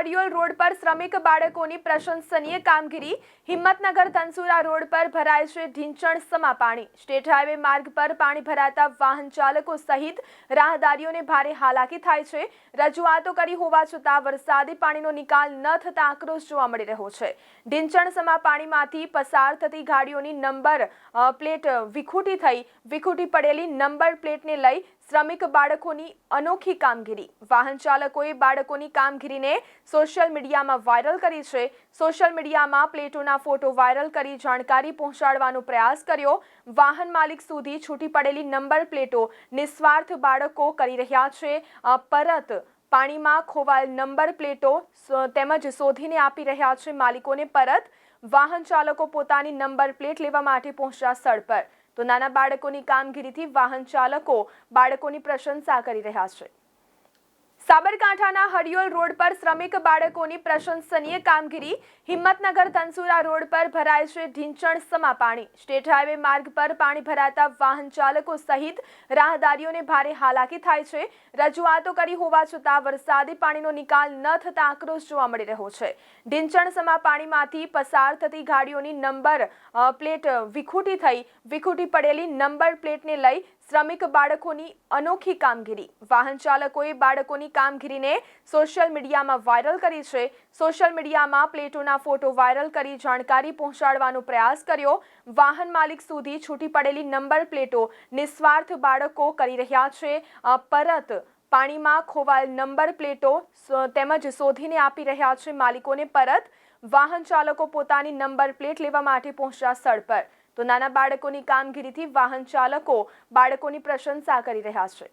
હરિયોલ road પર શ્રમિક બાળકોની પ્રશંસનીય કામગીરી. હિંમતનગર ધનસુરા રોડ પર ભરાય છે ઢીંચણ સમા પાણી. સ્ટેટ હાઈવે માર્ગ પર પાણી ભરાતા વાહન ચાલકો સહિત રાહદારીઓને ભારે હાલાકી થાય છે. રજૂઆતો કરી હોવા છતાં વરસાદી પાણીનો નિકાલ ન થતા આક્રોશ જોવા મળી રહ્યો છે. ઢીંચણ સમા પાણીમાંથી પસાર થતી ગાડીઓની નંબર પ્લેટ વિખૂટી થઈ, વિખૂટી પડેલી નંબર પ્લેટને લઈ શ્રમિક બાળકોની અનોખી કામગીરી. વાહન ચાલકોએ બાળકોની કામગીરીને સોશિયલ મીડિયામાં વાયરલ કરી છે. સોશિયલ મીડિયામાં પ્લેટોના ફોટો વાયરલ કરી, જાણકારી પહોંચાડવાનો પ્રયાસ કર્યો. વાહન માલિક સુધી છૂટી પડેલી નંબર પ્લેટો નિસ્વાર્થ બાળકો કરી રહ્યા છે. પરત પાણીમાં ખોવાયેલ નંબર પ્લેટો તેમજ શોધીને આપી રહ્યા છે માલિકોને પરત. વાહન ચાલકો પોતાની નંબર પ્લેટ લેવા માટે પહોંચ્યા સ્થળ પર. તો નાના બાળકોની કામગીરીથી વાહન ચાલકો બાળકોની પ્રશંસા કરી રહ્યા છે. સાબરકાંઠાના હરિયોલ રોડ પર શ્રમિક બાળકોની પ્રશંસનીય કામગીરી હિંમતનગર ધનસુરા રોડ પર ભરાય છે ઢીંચણ સમા પાણી. સ્ટેટ હાઈવે માર્ગ પર પાણી ભરાતા વાહન ચાલકો સહિત રાહદારીઓને ભારે હાલાકી થાય છે. રજૂઆતો કરી હોવા છતાં વરસાદી પાણીનો નિકાલ ન થતા આક્રોશ જોવા મળી રહ્યો છે. ઢીંચણ સમા પાણીમાંથી પસાર થતી ગાડીઓની નંબર પ્લેટ વિખૂટી થઈ, વિખૂટી પડેલી નંબર પ્લેટને લઈ શ્રમિક બાળકોની અનોખી કામગીરી. વાહન ચાલકોએ બાળકોની કામગીરીને સોશિયલ મીડિયામાં વાયરલ કરી છે. સોશિયલ મીડિયામાં પ્લેટોના ફોટો વાયરલ કરી, જાણકારી પહોંચાડવાનો પ્રયાસ કર્યો. વાહન માલિક સુધી છૂટી પડેલી નંબર પ્લેટો નિસ્વાર્થ બાળકો કરી રહ્યા છે. પરત પાણીમાં ખોવાયેલ નંબર પ્લેટો તેમજ શોધીને આપી રહ્યા છે માલિકોને પરત. વાહન ચાલકો પોતાની નંબર પ્લેટ લેવા માટે પહોંચ્યા સ્થળ પર. તો નાના બાળકોની કામગીરીથી વાહન ચાલકો બાળકોની પ્રશંસા કરી રહ્યા છે.